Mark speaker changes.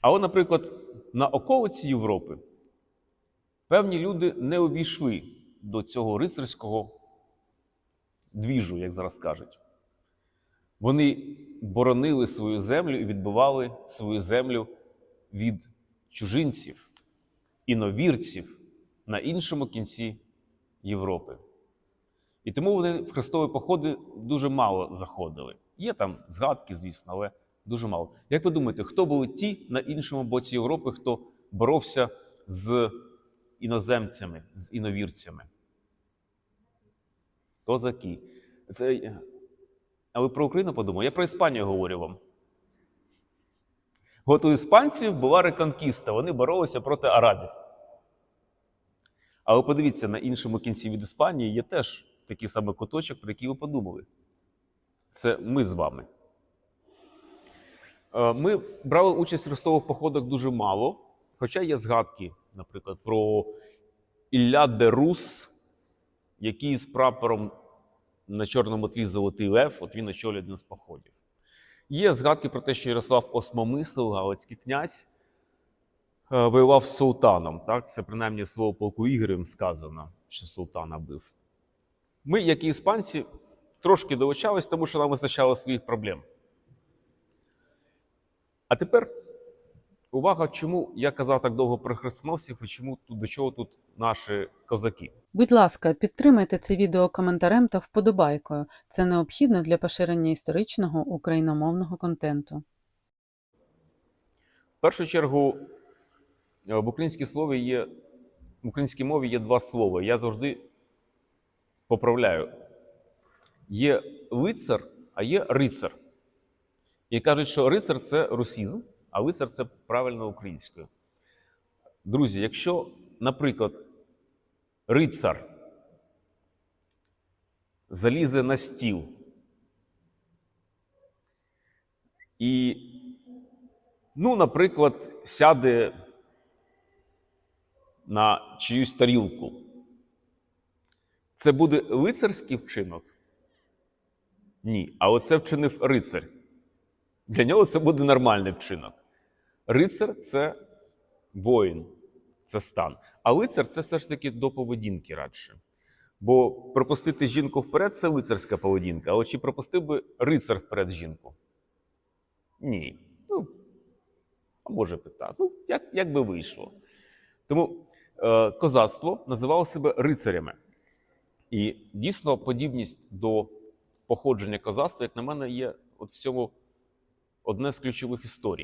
Speaker 1: Але, наприклад, на околиці Європи певні люди не увійшли до цього рицарського двіжу, як зараз кажуть. Вони боронили свою землю і відбивали свою землю від чужинців, іновірців на іншому кінці Європи. І тому вони в хрестові походи дуже мало заходили. Є там згадки, звісно, але дуже мало. Як ви думаєте, хто були ті на іншому боці Європи, хто боровся з іноземцями, з іновірцями? Козаки. Це... А ви про Україну подумали? Я про Іспанію говорю вам. От у іспанців була реконкіста, вони боролися проти арабів. Але подивіться, на іншому кінці від Іспанії є теж такий самий куточок, про який ви подумали. Це ми з вами. Е, Ми брали участь в хрестових походах дуже мало, хоча є згадки, наприклад, про Ілля де Рус, який з прапором на чорному тлі золотий лев, от він очолює один з походів. Є згадки про те, що Ярослав Осмомисл, галицький князь, е, воював з султаном. Так? Це принаймні слово полку Ігорем сказано, що султана бив. Ми, як і іспанці, трошки долучались, тому що нам вистачало своїх проблем. А тепер увага, чому я казав так довго про хрестоносців і чому тут до чого тут наші козаки.
Speaker 2: Будь ласка, підтримайте це відео коментарем та вподобайкою. Це необхідно для поширення історичного україномовного контенту.
Speaker 1: В першу чергу, е, в українській слові є в українській мові є два слова. Я завжди поправляю. Є лицар, а є рицар. І кажуть, що рицар це русізм, а лицар це правильно українською. Друзі, якщо, наприклад, рицар залізе на стіл і, ну, наприклад, сяде на чиюсь тарілку, це буде лицарський вчинок? Ні. А оце вчинив рицар. Для нього це буде нормальний вчинок. Рицар це воїн, це стан. А лицар це все ж таки до поведінки радше. Бо пропустити жінку вперед це лицарська поведінка. Але чи пропустив би рицар вперед жінку? Ні. Ну, а може питати. Ну, як, як би вийшло. Тому е, козацтво називало себе рицарями. І дійсно подібність до походження козацтва, як на мене, є от в цьому одне з ключових історій.